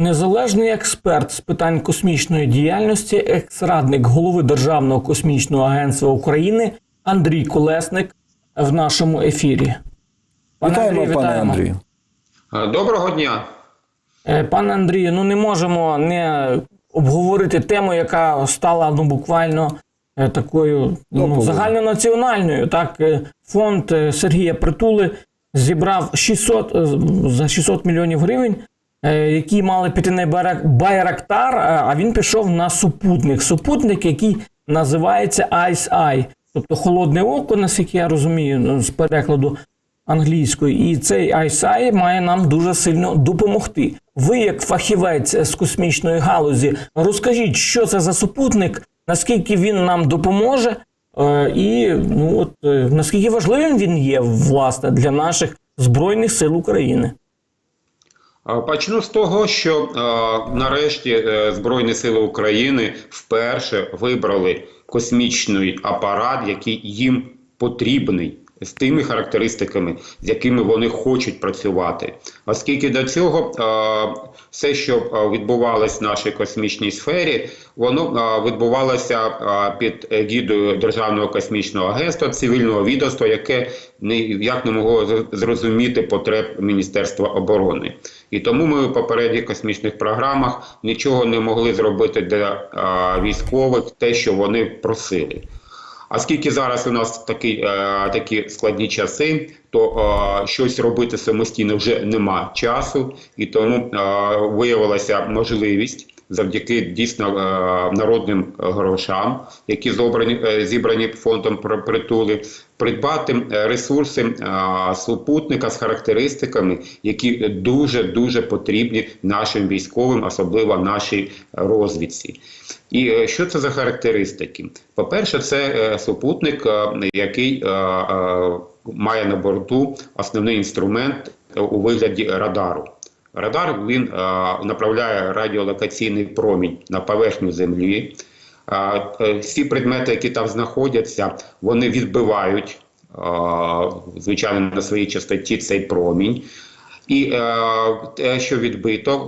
Незалежний експерт з питань космічної діяльності, екс-радник голови Державного космічного агентства України Андрій Колесник в нашому ефірі. Пане Вітаємо, Андрію, пане. Андрію. Доброго дня. Е, Пане Андрію, ну не можемо не обговорити тему, яка стала ну буквально е, такою ну, загальнонаціональною. Так, Е, фонд Сергія Притули зібрав 600, е, за 600 мільйонів гривень, які мали піти на Байрак- Байрактар, е, а він пішов на супутник. Супутник, який називається Ice Eye, тобто холодне око, наскільки я розумію, ну, з перекладу англійською, і цей ISI має нам дуже сильно допомогти. Ви, як фахівець з космічної галузі, розкажіть, що це за супутник, наскільки він нам допоможе, е, і ну от е, наскільки важливим він є власне для наших збройних сил України. Почну з того, що нарешті е, Збройні Сили України вперше вибрали космічний апарат, який їм потрібний. З тими характеристиками, з якими вони хочуть працювати, оскільки до цього все, що відбувалось в нашій космічній сфері, воно відбувалося під егідою Державного космічного агентства цивільного відомства, яке ніяк не могло зрозуміти потреб Міністерства оборони. І тому ми у попередніх космічних програмах нічого не могли зробити для військових, те, що вони просили. А скільки зараз у нас такі, е, такі складні часи, то е, щось робити самостійно вже нема часу, і тому е, виявилася можливість завдяки дійсно е, народним грошам, які зобрані, е, зібрані фондом «При- притули, придбати е, ресурси супутника з характеристиками, які дуже дуже потрібні нашим військовим, особливо нашій розвідці. І що це за характеристики? По-перше, це супутник, який має на борту основний інструмент у вигляді радару. Радар він направляє радіолокаційний промінь на поверхню Землі. Е, Всі предмети, які там знаходяться, вони відбивають, звичайно, на своїй частоті цей промінь. І е, те, що відбито,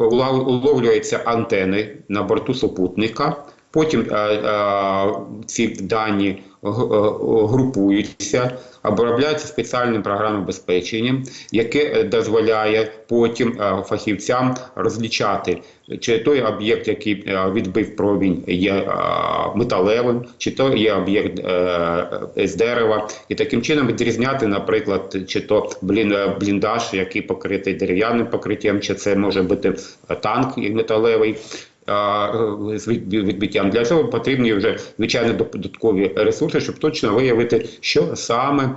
уловлюються антени на борту супутника. Потім е, е, ці дані е, групуються, обробляються спеціальним програмним безпеченням, яке дозволяє потім фахівцям розлічати, чи той об'єкт, який відбив промінь, є металевим, чи то є об'єкт з дерева, і таким чином відрізняти, наприклад, чи то бліндаж, який покритий дерев'яним покриттям, чи це може бути танк металевий. Е, З відбиттям для цього потрібні вже звичайно додаткові ресурси, щоб точно виявити, що саме е,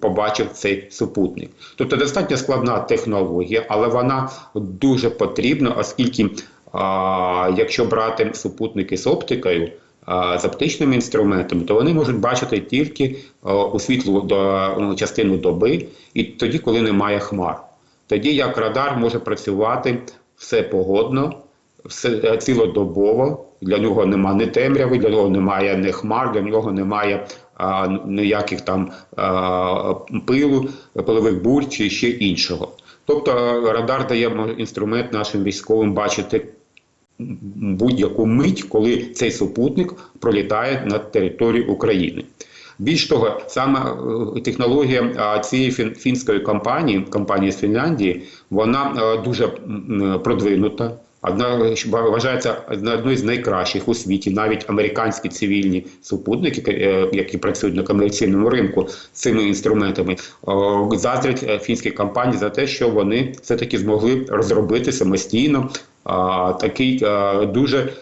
побачив цей супутник. Тобто достатньо складна технологія, але вона дуже потрібна, оскільки якщо брати супутники з оптикою, з оптичними інструментами, то вони можуть бачити тільки а, у світлу до, ну, частину доби, і тоді, коли немає хмар. Тоді як радар може працювати все погодно, все е, цілодобово. Для нього немає ні темряви, для нього немає ні хмар, для нього немає а, ніяких там а, пилу, пилових бурь чи ще іншого. Тобто радар дає інструмент нашим військовим бачити будь-яку мить, коли цей супутник пролітає над територією України. Більш того, саме е, технологія цієї фін- фінської компанії, компанії з Фінляндії, вона е, дуже продвинута. Одна вважається одною з найкращих у світі. Навіть американські цивільні супутники, е, які працюють на комерційному ринку з цими інструментами, заздрять фінські компанії за те, що вони все таки змогли розробити самостійно такий дуже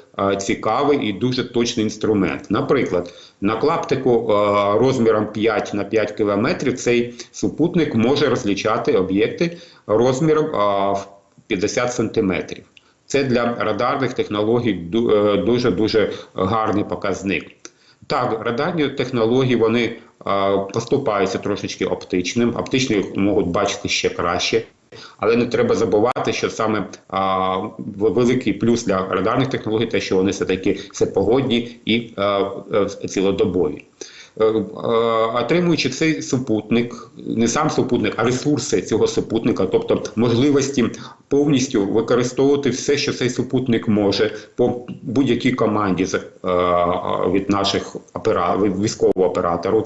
цікавий і дуже точний інструмент. Наприклад, на клаптику розміром 5 на 5 кілометрів цей супутник може розлічати об'єкти розміром в 50 сантиметрів. Це для радарних технологій дуже дуже гарний показник. Так, радарні технології вони поступаються трошечки оптичним. Оптичні можуть бачити ще краще. Але не треба забувати, що саме а, великий плюс для радарних технологій, те, що вони все таки всепогодні і а, е, цілодобові. е, отримуючи цей супутник, не сам супутник, а ресурси цього супутника, тобто можливості повністю використовувати все, що цей супутник може по будь-якій команді е, від наших опера... військового оператора,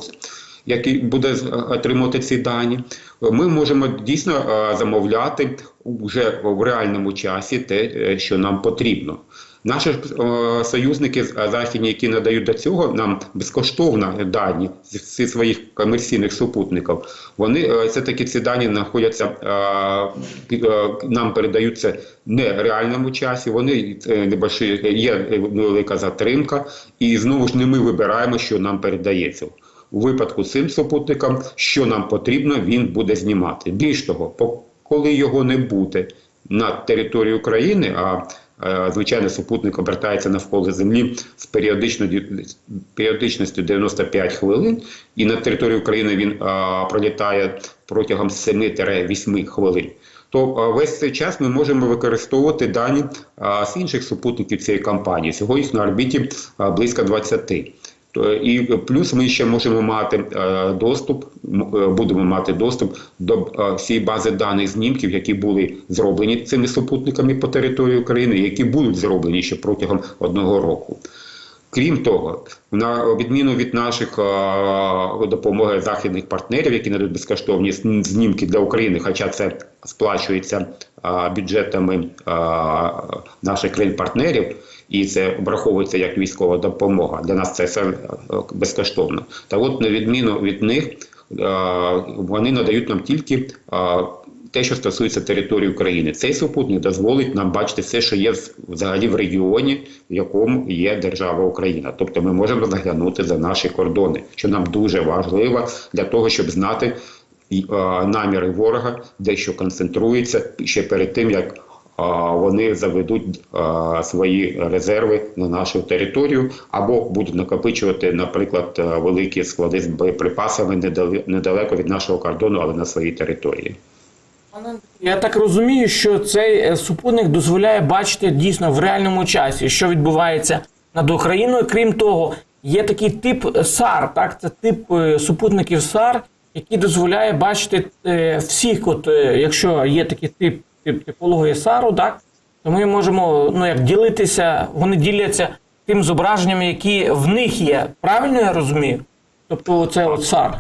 який буде з- отримувати ці дані. Ми можемо дійсно е, замовляти вже в реальному часі те, е, що нам потрібно. Наші е, союзники е, західні, які надають до цього нам безкоштовно дані зі своїх комерційних супутників, вони е, все таки ці дані знаходяться е, е, нам передаються не в реальному часі. Вони е, небольші, є невелика затримка, і знову ж не ми вибираємо, що нам передається. У випадку цим супутником, що нам потрібно, він буде знімати. Більш того, коли його не буде на території України, а е, звичайно супутник обертається навколо Землі з періодичністю 95 хвилин, і на території України він пролітає протягом 7-8 хвилин. То весь цей час ми можемо використовувати дані з інших супутників цієї компанії. Всього їх на орбіті близько 20. І плюс ми ще можемо мати е, доступ, е, будемо мати доступ до е, всієї бази даних знімків, які були зроблені цими супутниками по території України, які будуть зроблені ще протягом одного року. Крім того, на відміну від наших допомоги західних партнерів, які надають безкоштовні знімки для України, хоча це сплачується бюджетами наших країн-партнерів, і це враховується як військова допомога. Для нас це все е, безкоштовно. Та от на відміну від них, е, вони надають нам тільки е, те, що стосується території України. Цей супутник дозволить нам бачити все, що є взагалі в регіоні, в якому є держава Україна. Тобто ми можемо заглянути за наші кордони, що нам дуже важливо для того, щоб знати наміри ворога, де що концентрується ще перед тим, як вони заведуть е, свої резерви на нашу територію або будуть накопичувати, наприклад, е, великі склади з боєприпасами недалеко від нашого кордону, але на своїй території. Я так розумію, що цей е, супутник дозволяє бачити дійсно в реальному часі, що відбувається над Україною. Крім того, є такий тип САР, так це тип е, супутників САР, який дозволяє бачити е, всіх, от е, якщо є такий тип типології САРу, так то ми можемо ну як ділитися, вони діляться тим зображенням, які в них є. Правильно я розумію? Тобто, це от САР.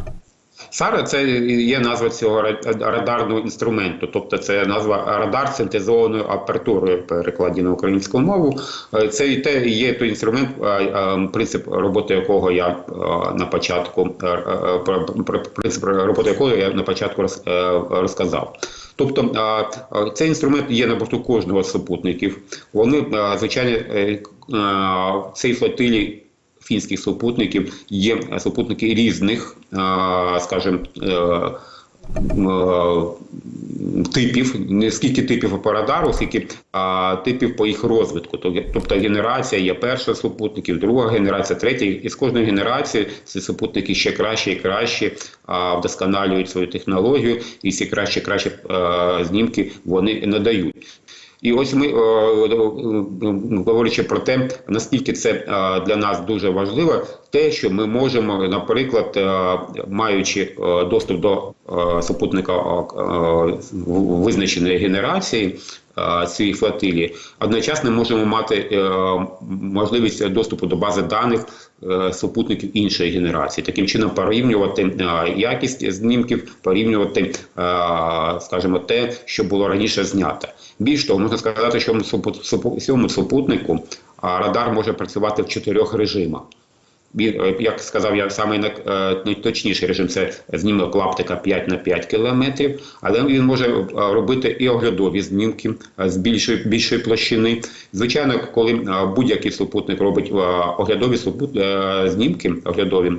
Сара це є назва цього радарного інструменту, тобто це назва радар синтезованою апертурою перекладі на українську мову. Е, Це і те є той інструмент, е, е, принцип роботи якого я е, на початку е, е, принцип роботи якого я на початку е, розказав. Тобто цей інструмент є на борту кожного з супутників. Вони звичайно е, цій флотилі фінських супутників є супутники різних, скажімо, е, типів, не скільки типів по скільки а, типів по їх розвитку. Тобто генерація є перша супутників, друга генерація, третя. І з кожної генерації ці супутники ще краще і краще а, вдосконалюють свою технологію, і всі краще і краще а, знімки вони надають. І ось ми, е, е, говорячи про те, наскільки це е, для нас дуже важливо, те, що ми можемо, наприклад, маючи доступ до супутника визначеної генерації цієї флотилії, одночасно можемо мати е, можливість доступу до бази даних е, супутників іншої генерації. Таким чином порівнювати е, якість знімків, порівнювати, е, скажімо, те, що було раніше знято. Більш того, можна сказати, що в цьому супутнику радар може працювати в чотирьох режимах. Е, Як сказав я, самий най- е, найточніший режим це знімок лаптика 5 на 5 кілометрів, але він може е, робити і оглядові знімки е, з більшої, більшої площини. Звичайно, коли будь-який супутник робить оглядові супут, знімки, оглядові,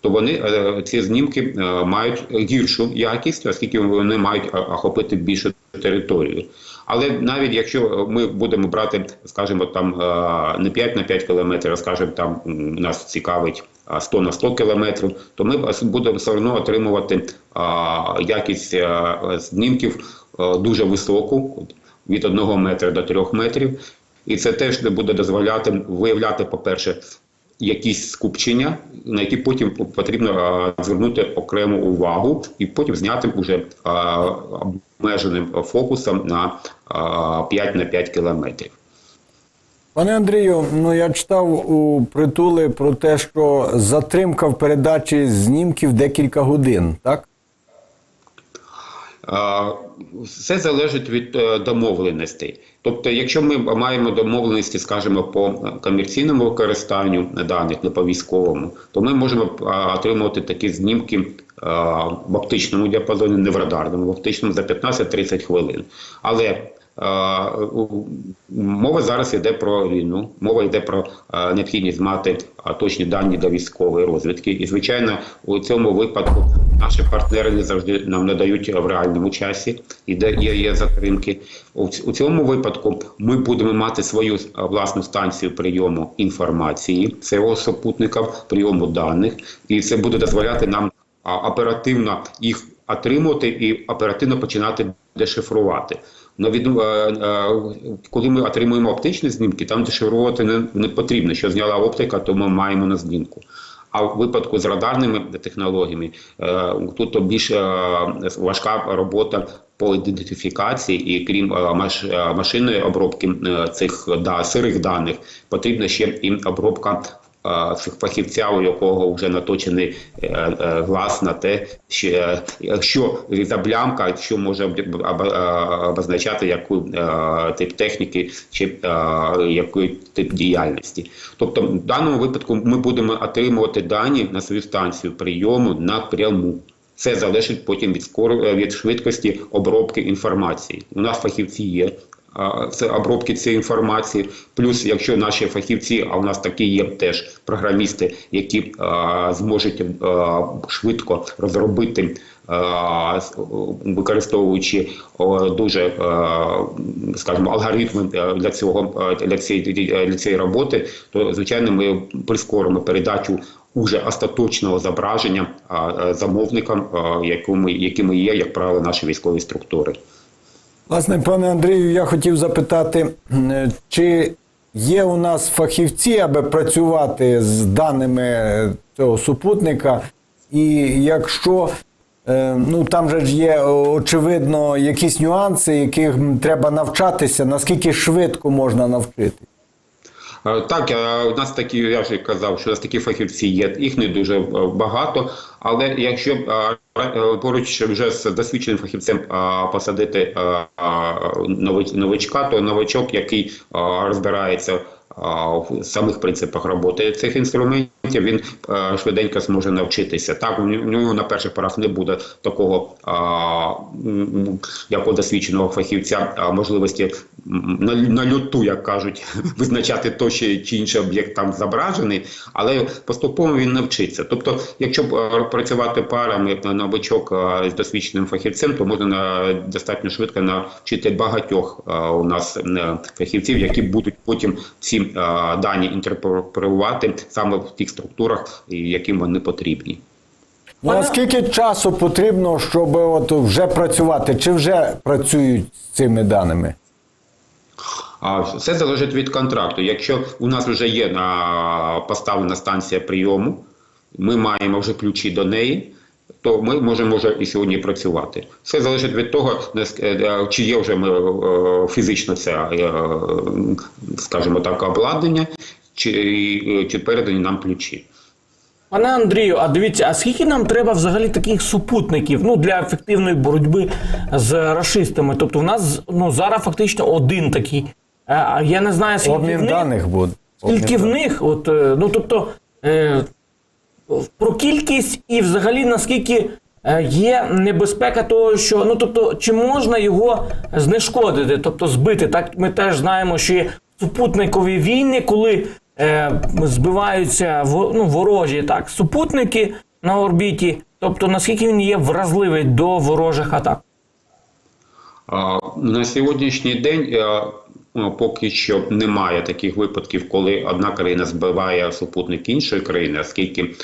то вони ці знімки мають гіршу якість, оскільки вони мають охопити більшу територію. Але навіть якщо ми будемо брати, скажімо, там е, не 5 на 5 кілометрів, а скажімо, там нас цікавить а, 100 на 100 кілометрів, то ми будемо все одно отримувати якість е, знімків е, дуже високу, від 1 метра до 3 метрів. І це теж буде дозволяти виявляти, по-перше, якісь скупчення, на які потім потрібно звернути окрему увагу, і потім зняти вже обмеженим фокусом на 5 на 5 кілометрів. Пане Андрію, ну я читав у притули про те, що затримка в передачі знімків декілька годин, так? Все залежить від е, домовленостей. Тобто, якщо ми маємо домовленості, скажімо, по комерційному використанню даних, не по військовому, то ми можемо отримувати такі знімки в оптичному діапазоні, не в радарному, в оптичному за 15-30 хвилин. Але мова зараз йде про війну, мова йде про необхідність мати точні дані для військової розвідки. І, звичайно, у цьому випадку наші партнери не завжди нам надають в реальному часі, і де є, є затримки. У, цьому випадку ми будемо мати свою власну станцію прийому інформації, цього супутника, прийому даних, і це буде дозволяти нам оперативно їх отримувати і оперативно починати дешифрувати. Но від, коли ми отримуємо оптичні знімки, там дешифрувати не, не потрібно. Що зняла оптика, то ми маємо на знімку. А в випадку з радарними технологіями е, тут більш е, важка робота по ідентифікації, і крім е, машинної обробки цих да, сирих даних, потрібна ще і обробка цих фахівця, у якого вже наточений е, е, глаз на те, що, е, що блямка, що може об- об- обозначати яку тип техніки чи який тип діяльності. Тобто, в даному випадку ми будемо отримувати дані на свою станцію прийому напряму. Це залежить потім від скоро від швидкості обробки інформації. У нас фахівці є. Це обробки цієї інформації. Плюс, якщо наші фахівці, а у нас такі є теж програмісти, які зможуть швидко розробити, використовуючи дуже, скажімо, алгоритми е, для цього для цієї, для цієї роботи, то звичайно ми прискоримо передачу уже остаточного зображення е, замовникам, якими, якими є, як правило, наші військові структури. Власне, пане Андрію, я хотів запитати, е, чи є у нас фахівці, аби працювати з даними цього супутника, і якщо е, ну там же ж є очевидно якісь нюанси, яких треба навчатися, наскільки швидко можна навчити? Е, Так, е, у нас такі, я вже казав, що у нас такі фахівці є, їх не дуже е, багато. Але якщо е, е, поруч вже з досвідченим фахівцем е, посадити нович- новичка, то новичок, який розбирається в самих принципах роботи цих інструментів, він е, швиденько зможе навчитися. Так, у нього на перших порах не буде такого, як досвідченого фахівця, можливості на, люту, як кажуть, визначати той чи, інший об'єкт там зображений, але поступово він навчиться. Тобто, якщо е, працювати парами новичок з досвідченим фахівцем, то можна достатньо швидко навчити багатьох у нас фахівців, які будуть потім ці дані інтерпретувати саме в тих структурах, яким вони потрібні. Ну, а скільки часу потрібно, щоб от вже працювати, чи вже працюють з цими даними? А все залежить від контракту. Якщо у нас вже є на поставлена станція прийому, ми маємо вже ключі до неї. То ми можемо вже і сьогодні працювати. Все залежить від того, е, чи є вже ми, е, фізично це, е, скажімо так, обладнання, чи, е, чи передані нам ключі. Пане Андрію, а дивіться, а скільки нам треба взагалі таких супутників ну, для ефективної боротьби з рашистами? Тобто, в нас ну, зараз фактично один такий. Е, А я не знаю, скільки в них, даних буде. скільки в них, от, е, ну тобто, е, про кількість і взагалі наскільки є небезпека того, що ну тобто, чи можна його знешкодити, тобто збити? Так ми теж знаємо, що є супутникові війни, коли е, збиваються во- ну, ворожі так, супутники на орбіті. Тобто, наскільки він є вразливий до ворожих атак? На сьогоднішній день е, ну, поки що немає таких випадків, коли одна країна збиває супутник іншої країни, оскільки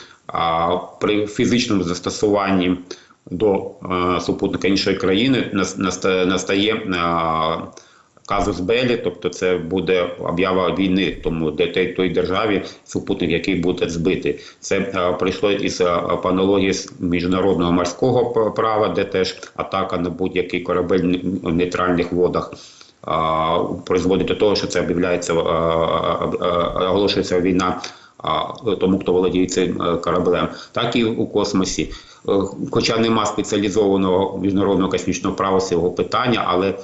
при фізичному застосуванні до е, супутника іншої країни нас- настає казус белі, тобто це буде об'ява війни, тому де той, державі супутник, який буде збитий. Це е, прийшло із е, по аналогії з міжнародного морського права, де теж атака на будь-який корабель в нейтральних водах. а, Призводить до того, що це об'являється, е, е, е, оголошується війна тому, хто володіє цим е, кораблем, так і у космосі. Е, Хоча нема спеціалізованого міжнародного космічного права з цього питання, але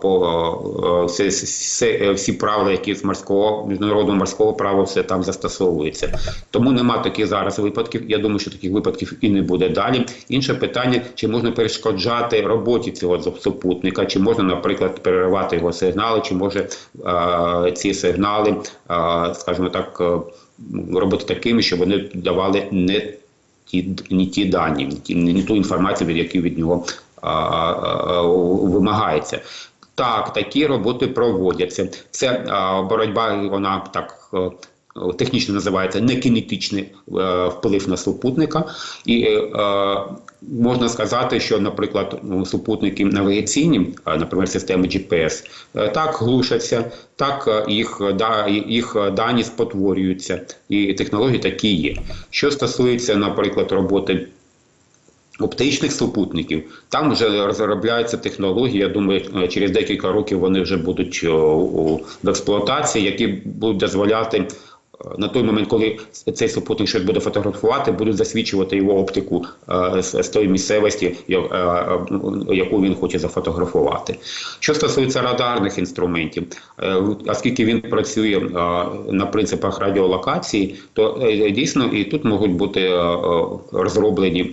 по е, все, все, е, всі правила, які з морського міжнародного морського права, все там застосовується. Тому нема таких зараз випадків. Я думаю, що таких випадків і не буде далі. Інше питання: чи можна перешкоджати роботі цього супутника, чи можна, наприклад, переривати його сигнали, чи може е, ці сигнали, е, скажімо так, е, робити такими, щоб вони давали не ті, не ті дані, не, ті, не ту інформацію, від яку від нього а, а, вимагається. Так, такі роботи проводяться. Це а, боротьба, вона так. е, Технічно називається некінетичний е, вплив на супутника, і е, можна сказати, що, наприклад, супутники навігаційні, наприклад, системи GPS, е, так глушаться, так е, їх, да, їх дані спотворюються, і технології такі є. Що стосується, наприклад, роботи оптичних супутників, там вже розробляються технології. Я думаю, е, через декілька років вони вже будуть в експлуатації, які будуть дозволяти. На той момент, коли цей супутник щось буде фотографувати, будуть засвідчувати його оптику е, з, тої місцевості, е, е, яку він хоче зафотографувати. Що стосується радарних інструментів, оскільки він працює на принципах радіолокації, то дійсно і тут можуть бути розроблені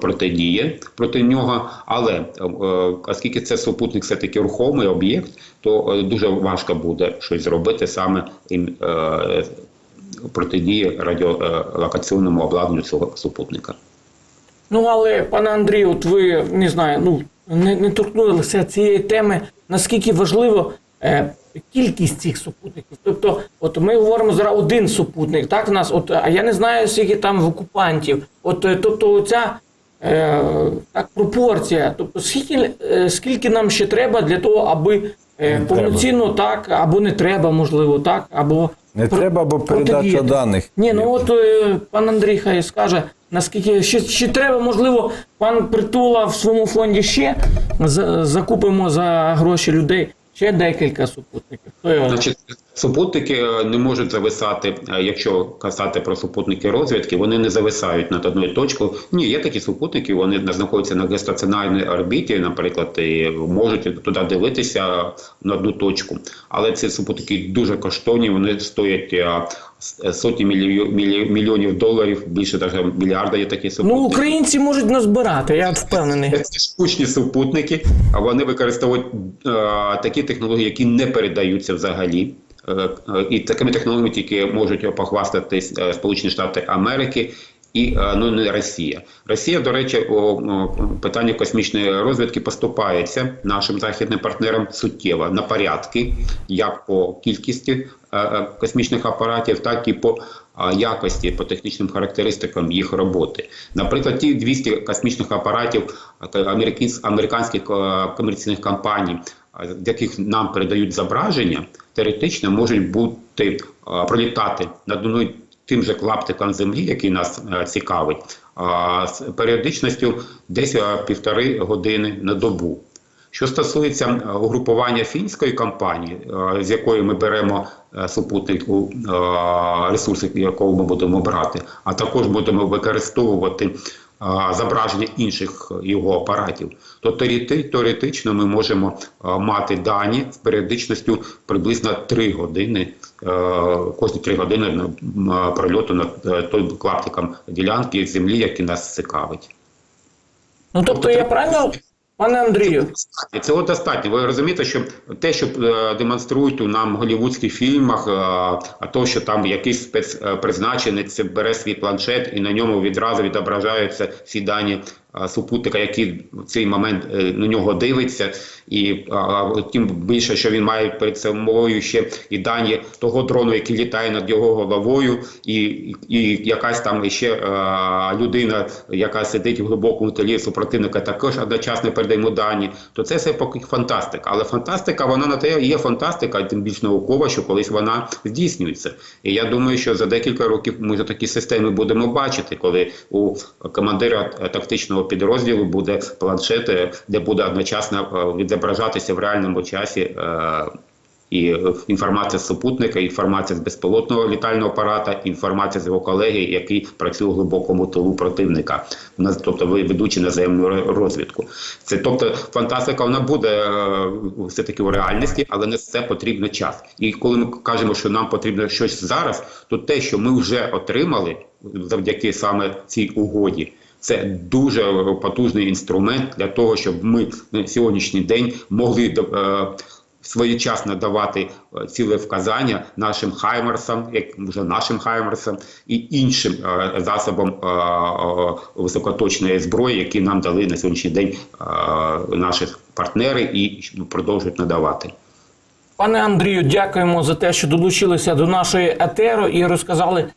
протидії проти нього. Але оскільки це супутник все таки рухомий об'єкт, то дуже важко буде щось зробити саме протидії радіолокаційному обладнанню цього супутника. Ну, але, пане Андрію, от ви не знаю, ну не, не торкнулися цієї теми, наскільки важливо е, кількість цих супутників. Тобто, от ми говоримо зараз один супутник, так в нас, от, а я не знаю, скільки там в окупантів. От, е, тобто, ця е, так, пропорція, тобто, скільки, е, скільки нам ще треба для того, аби е, повноцінно так, або не треба, можливо, так, або Не про- треба, бо передача даних. Ні, ну от е, пан Андрій хай скаже, наскільки ще, ще треба, можливо, пан Притула в своєму фонді ще закупимо за гроші людей ще декілька супутників. Значить, супутники е, не можуть зависати, е, якщо казати про супутники розвідки, вони не зависають над одною точкою. Ні, є такі супутники, вони знаходяться на геостаціонарній орбіті, наприклад, і можуть туди дивитися на одну точку. Але ці супутники дуже коштовні, вони стоять е, сотні мільйо- мільйо- мільйонів доларів, більше навіть мільярда є такі супутники. Ну, українці можуть назбирати, я впевнений. Це штучні супутники, а вони використовують е, такі технології, які не передаються взагалі. Е, е, і такими технологіями тільки можуть похвастатись е, Сполучені Штати Америки. І е, ну не Росія. Росія, до речі, у о, питанні космічної розвідки поступається нашим західним партнерам суттєво на порядки, як по кількості е, е, космічних апаратів, так і по якості, по технічним характеристикам їх роботи. Наприклад, ті 200 космічних апаратів американських комерційних компаній, з яких нам передають зображення, теоретично можуть бути пролітати над одною тим же клаптиком землі, який нас е, цікавить, з періодичністю десь е, півтори години на добу. Що стосується угрупування фінської компанії, е, з якої ми беремо супутник ресурси, якого ми будемо брати, а також будемо використовувати зображення інших його апаратів, то теоретично ми можемо е, мати дані з періодичністю приблизно 3 години, е, кожні 3 години прольоту над е, той клаптиком ділянки землі, який нас цікавить. Ну, тобто, я правильно, пане Андрію, це цього достатньо. Ви розумієте, що те, що е, демонструють у нам голівудських фільмах, е, а то, що там якийсь спецпризначенець бере свій планшет і на ньому відразу відображаються всі дані супутника, який в цей момент е, на нього дивиться, і тим більше, що він має перед собою ще і дані того дрону, який літає над його головою, і, і, якась там ще а, людина, яка сидить в глибокому тілі супротивника, також одночасно передає йому дані. То це все поки фантастика. Але фантастика, вона на те є фантастика, тим більш наукова, що колись вона здійснюється. І я думаю, що за декілька років ми такі системи будемо бачити, коли у командира тактичного підрозділу буде планшет, е, де буде одночасно е, відображатися в реальному часі. е, І інформація з супутника, інформація з безпілотного літального апарата, інформація з його колеги, який працює у глибокому тилу противника, тобто ведучи наземну розвідку. Це тобто фантастика вона буде е, все таки у реальності, але на це потрібен час. І коли ми кажемо, що нам потрібно щось зараз, то те, що ми вже отримали завдяки саме цій угоді. Це дуже потужний інструмент для того, щоб ми на сьогоднішній день могли е, своєчасно давати е, ціле вказання нашим хаймерсам, як вже нашим хаймерсам і іншим е, засобам е, е, високоточної зброї, які нам дали на сьогоднішній день е, наші партнери і продовжують надавати. Пане Андрію, дякуємо за те, що долучилися до нашої етеру і розказали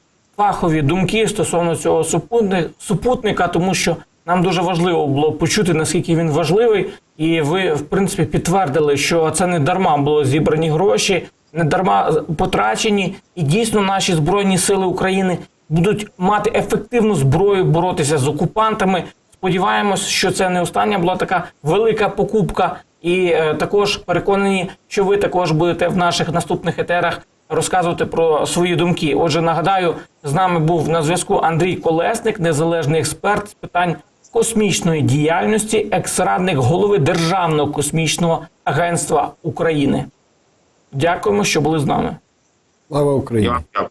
фахові думки стосовно цього супутни- супутника, тому що нам дуже важливо було почути, наскільки він важливий. І ви, в принципі, підтвердили, що це не дарма було зібрані гроші, не дарма потрачені, і дійсно наші збройні сили України будуть мати ефективну зброю боротися з окупантами. Сподіваємось, що це не остання була така велика покупка, і е, також переконані, що ви також будете в наших наступних етерах розказувати про свої думки. Отже, нагадаю, з нами був на зв'язку Андрій Колесник, незалежний експерт з питань космічної діяльності, екс-радник голови Державного космічного агентства України. Дякуємо, що були з нами. Слава Україні! дякую.